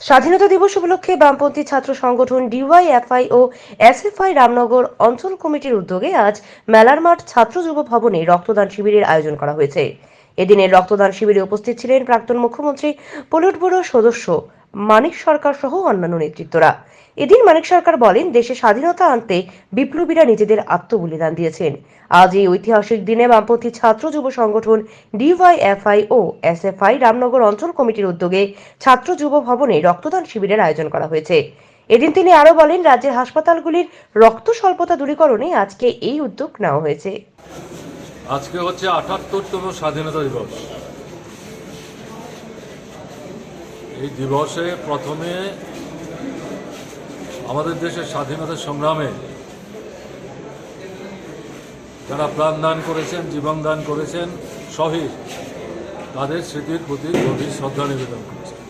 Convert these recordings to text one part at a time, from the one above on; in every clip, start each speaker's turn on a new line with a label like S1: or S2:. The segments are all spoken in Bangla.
S1: স্বাধীনতা দিবস উপলক্ষে বামপন্থী ছাত্র সংগঠন ডিওয়াইএফআই ও এসএফআই রামনগর অঞ্চল কমিটির উদ্যোগে আজ মেলার মাঠ ছাত্র যুব ভবনে রক্তদান শিবিরের আয়োজন করা হয়েছে। এদিনের রক্তদান শিবিরে উপস্থিত ছিলেন প্রাক্তন মুখ্যমন্ত্রী পলিট সদস্য মানিক সরকার সহ অন্যান্য নেতৃত্বরা। এদিন মানিক সরকার বলেন, দেশে স্বাধীনতা আনতে বিপ্লবীরা নিজেদের আত্মবলিদান দিয়েছেন। আজ এই ঐতিহাসিক দিনে বামপন্থী ছাত্র যুব সংগঠন ডিওয়াইএফআই ও এসএফআই রামনগর অঞ্চল কমিটির উদ্যোগে ছাত্র যুব ভবনে রক্তদান শিবিরের আয়োজন করা হয়েছে। এদিন তিনি আরও বলেন, রাজ্যের হাসপাতালগুলির রক্ত স্বল্পতা দূরীকরণে আজকে এই উদ্যোগ নেওয়া হয়েছে।
S2: আজকে হচ্ছে আটাত্তরতম স্বাধীনতা দিবস। এই দিবসে প্রথমে আমাদের দেশের স্বাধীনতা সংগ্রামে যারা প্রাণ দান করেছেন, জীবন দান করেছেন, শহীদ, তাদের স্মৃতির প্রতি গভীর শ্রদ্ধা নিবেদন করেছেন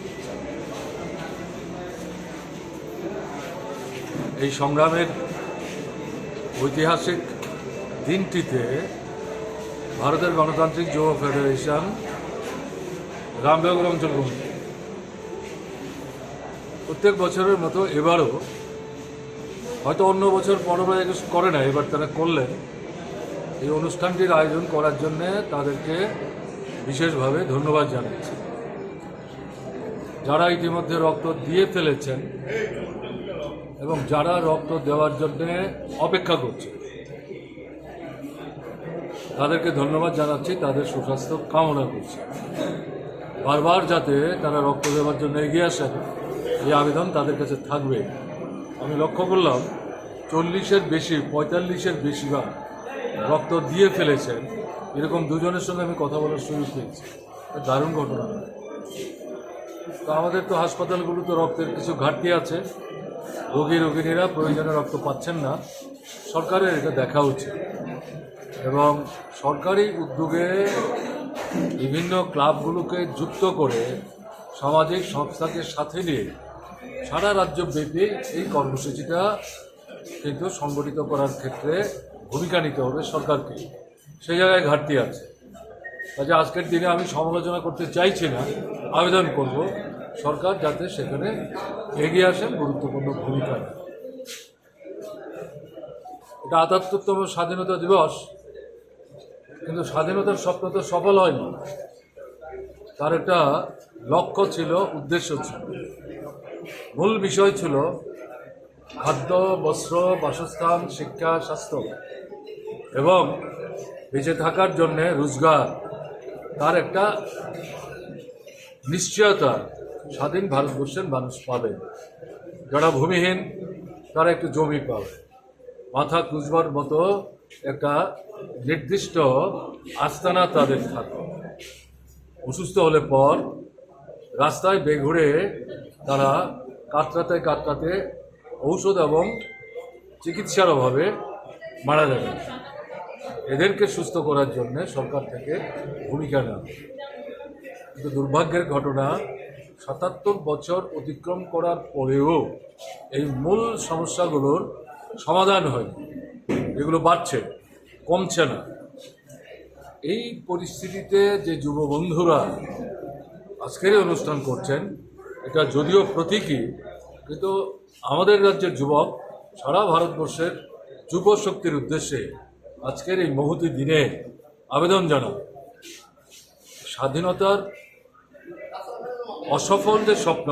S2: এই সংগ্রামের ঐতিহাসিক দিনটিতে ভারতের গণতান্ত্রিক যুব ফেডারেশন রামনগর অঞ্চল কমিটি প্রত্যেক বছরের মতো এবারও হয়তো অন্য বছর একুশ করে না, এবার তারা করলেন। এই অনুষ্ঠানটির আয়োজন করার জন্যে তাদেরকে বিশেষভাবে ধন্যবাদ জানাচ্ছি। যারা ইতিমধ্যে রক্ত দিয়ে ফেলেছেন এবং যারা রক্ত দেওয়ার জন্যে অপেক্ষা করছে তাদেরকে ধন্যবাদ জানাচ্ছি, তাদের সুস্বাস্থ্য কামনা করছি। বারবার যাতে তারা রক্ত দেওয়ার জন্য এগিয়ে আসেন। এই আবেদন তাদের কাছে থাকবে। আমি লক্ষ্য করলাম, চল্লিশের বেশি, পঁয়তাল্লিশের বেশিরভাগ রক্ত দিয়ে ফেলেছেন এরকম দুজনের সঙ্গে আমি কথা বলার সুযোগ পেয়েছি। দারুণ ঘটনা। তো আমাদের তো হাসপাতালগুলোতে রক্তের কিছু ঘাটতি আছে। রোগী রোগিনীরা প্রয়োজনে রক্ত পাচ্ছেন না। সরকারের এটা দেখা উচিত। এবং সরকারি উদ্যোগে বিভিন্ন ক্লাবগুলোকে যুক্ত করে সামাজিক সংস্থাকে সাথে নিয়ে সারা রাজ্যব্যাপী এই কর্মসূচিটা কিন্তু সংগঠিত করার ক্ষেত্রে ভূমিকা নিতে হবে সরকারকে। সেই জায়গায় ঘাটতি আছে। কাজে আজকের দিনে আমি সমালোচনা করতে চাইছি না, আবেদন করব। সরকার যাতে সেখানে এগিয়ে আসেন, গুরুত্বপূর্ণ ভূমিকা এটা আটাত্তরতম স্বাধীনতা দিবস, কিন্তু স্বাধীনতার স্বপ্ন তো সফল হয়নি। তার একটা লক্ষ্য ছিল, উদ্দেশ্য ছিল। মূল বিষয় ছিল খাদ্য, বস্ত্র, বাসস্থান, শিক্ষা, স্বাস্থ্য এবং বেঁচে থাকার জন্যে রোজগার তার একটা নিশ্চয়তা স্বাধীন ভারতবর্ষের মানুষ পাবে। যারা ভূমিহীন, তারা একটু জমি পাবে। মাথা খুঁজবার মতো একটা নির্দিষ্ট আস্তানা তাদের থাকবে। অসুস্থ হলে পর রাস্তায় বেঘুরে তারা কাতরাতে কাতরাতে ঔষধ এবং চিকিৎসার অভাবে মারা যাবে। এদেরকে সুস্থ করার জন্য সরকার থেকে ভূমিকা নেওয়া কিন্তু দুর্ভাগ্যের ঘটনা, সাতাত্তর বছর অতিক্রম করার পরেও এই মূল সমস্যাগুলোর সমাধান হয়নি। এগুলো বাড়ছে, কমছে না। এই পরিস্থিতিতে যে যুব বন্ধুরা আজকের অনুষ্ঠান করছেন এটা যদিও প্রতীকী, কিন্তু আমাদের রাজ্যের যুবক সারা ভারতবর্ষের যুব শক্তির উদ্দেশ্যে আজকের এই মহতি দিনে আবেদন জানাব স্বাধীনতার অসফল যে স্বপ্ন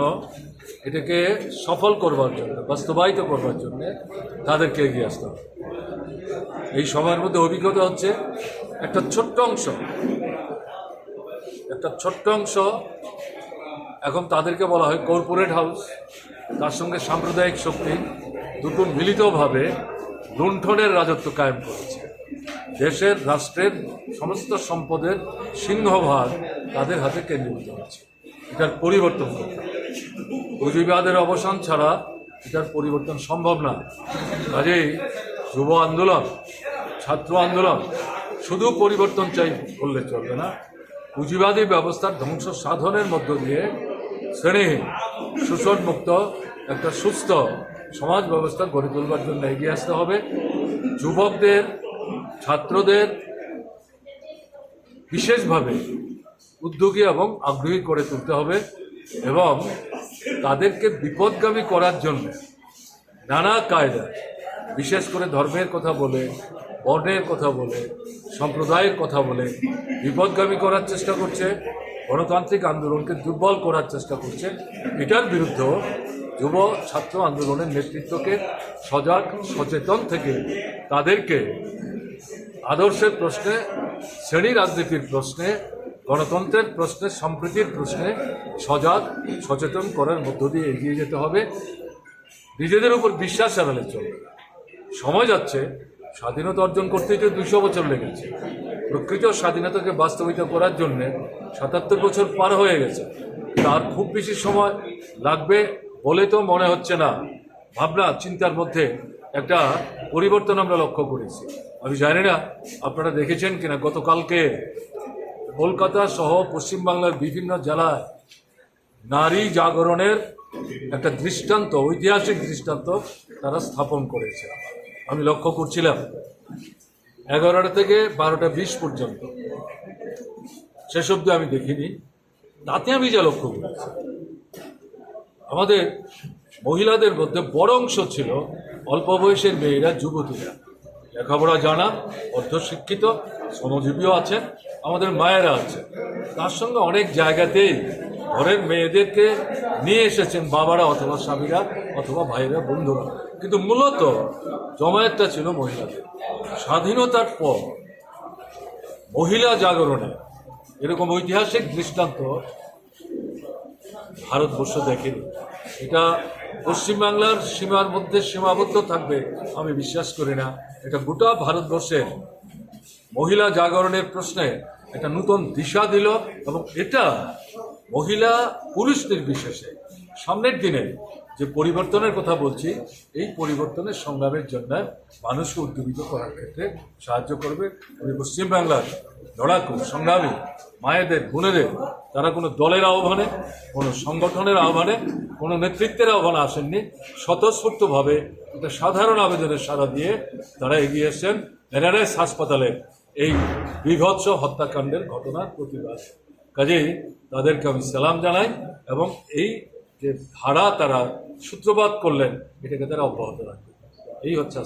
S2: এটাকে সফল করবার জন্য, বাস্তবায়িত করবার জন্য তাদেরকে এগিয়ে আসতে হবে। এই সময়ের মধ্যে অভিজ্ঞতা হচ্ছে একটা ছোট্ট অংশ, একটা ছোট্ট অংশ এখন তাদেরকে বলা হয় কর্পোরেট হাউস তার সঙ্গে সাম্প্রদায়িক শক্তি, দুটো মিলিতভাবে লুণ্ঠনের রাজত্ব কায়েম করেছে। দেশের, রাষ্ট্রের সমস্ত সম্পদের সিংহভাগ তাদের হাতে কেন্দ্রীভূত হচ্ছে এটার পরিবর্তন করতে পুঁজিবাদের অবসান ছাড়া এটার পরিবর্তন সম্ভব না। কাজেই যুব আন্দোলন, ছাত্র আন্দোলন শুধু পরিবর্তন চাই করলে চলবে না। পুঁজিবাদী ব্যবস্থার ধ্বংস সাধনের মধ্য দিয়ে শ্রেণীহীন শোষণমুক্ত, একটা সুস্থ সমাজ ব্যবস্থা গড়ে তোলবার জন্য এগিয়ে আসতে হবে। যুবকদের, ছাত্রদের বিশেষভাবে উদ্যোগী এবং আগ্রহী করে তুলতে হবে এবং তাদেরকে বিপদগামী করার জন্য নানা কায়দা, বিশেষ করে ধর্মের কথা বলে, বর্ণের কথা বলে, সম্প্রদায়ের কথা বলে বিপদগামী করার চেষ্টা করছে। গণতান্ত্রিক আন্দোলনকে দুর্বল করার চেষ্টা করছে। এটার বিরুদ্ধেও যুব ছাত্র আন্দোলনের নেতৃত্বকে সজাগ, সচেতন থেকে তাদেরকে আদর্শের প্রশ্নে, শ্রেণি রাজনীতির প্রশ্নে, গণতন্ত্রের প্রশ্নে, সম্প্রীতির প্রশ্নে সজাগ, সচেতন করার মধ্য দিয়ে এগিয়ে যেতে হবে। নিজেদের উপর বিশ্বাস হারালে চলবে সময় যাচ্ছে, স্বাধীনতা অর্জন করতে তো দুশো বছর লেগেছে। প্রকৃত স্বাধীনতাকে বাস্তবিত করার জন্য সাতাত্তর বছর পার হয়ে গেছে। তার খুব বেশি সময় লাগবে বলে তো মনে হচ্ছে না। ভাবনা, চিন্তার মধ্যে একটা পরিবর্তন আমরা লক্ষ্য করেছি। আমি জানি না, আপনারা দেখেছেন কিনা, গতকালকে কলকাতা সহ পশ্চিমবাংলার বিভিন্ন জেলায় নারী জাগরণের একটা দৃষ্টান্ত, ঐতিহাসিক দৃষ্টান্ত তারা স্থাপন করেছে। আমি লক্ষ্য করছিলাম। এগারোটা থেকে বারোটা বিশ পর্যন্ত। অব্দি আমি দেখিনি। তাতে আমি যা লক্ষ্য করেছি। আমাদের মহিলাদের মধ্যে বড় অংশ ছিল অল্প বয়সের মেয়েরা, যুবতীরা। লেখাপড়া জানা, অর্ধশিক্ষিত, শ্রমজীবীও আছেন, আমাদের মায়েরা আছে তার সঙ্গে অনেক জায়গাতেই ঘরের মেয়েদেরকে নিয়ে এসেছেন বাবারা অথবা স্বামীরা অথবা ভাইরা, বন্ধুরা। কিন্তু মূলত জমায়েতটা ছিল মহিলাদের। স্বাধীনতার পর মহিলা জাগরণে এরকম ঐতিহাসিক দৃষ্টান্ত ভারতবর্ষ দেখেনি। এটা পশ্চিমবাংলার সীমার মধ্যে সীমাবদ্ধ থাকবে আমি বিশ্বাস করি না। এটা গোটা ভারতবর্ষের মহিলা জাগরণের প্রশ্নে একটা নূতন দিশা দিল এবং এটা মহিলা পুরুষ নির্বিশেষে সামনের দিনে যে পরিবর্তনের কথা বলছি, এই পরিবর্তনের সংগ্রামের জন্য মানুষকে উদ্যোগিত করার ক্ষেত্রে সাহায্য করবে। আমি পশ্চিমবাংলার লড়াকু, সংগ্রামী, মায়েদের, বোনেদের, তারা কোনো দলের আহ্বানে, কোনো সংগঠনের আহ্বানে, কোনো নেতৃত্বের আহ্বানে আসেননি। স্বতঃস্ফূর্তভাবে একটা সাধারণ আবেদনের সাড়া দিয়ে তারা এগিয়ে এসছেন। এনআরএস হাসপাতালে এই বিভৎস হত্যাকাণ্ডের ঘটনার প্রতিবাদ। কাজেই তাদেরকে আমি সালাম জানাই এবং এই যে ধারা তারা সূত্রপাত করলেন, এটাকে তারা অব্যাহত রাখবে এই হচ্ছে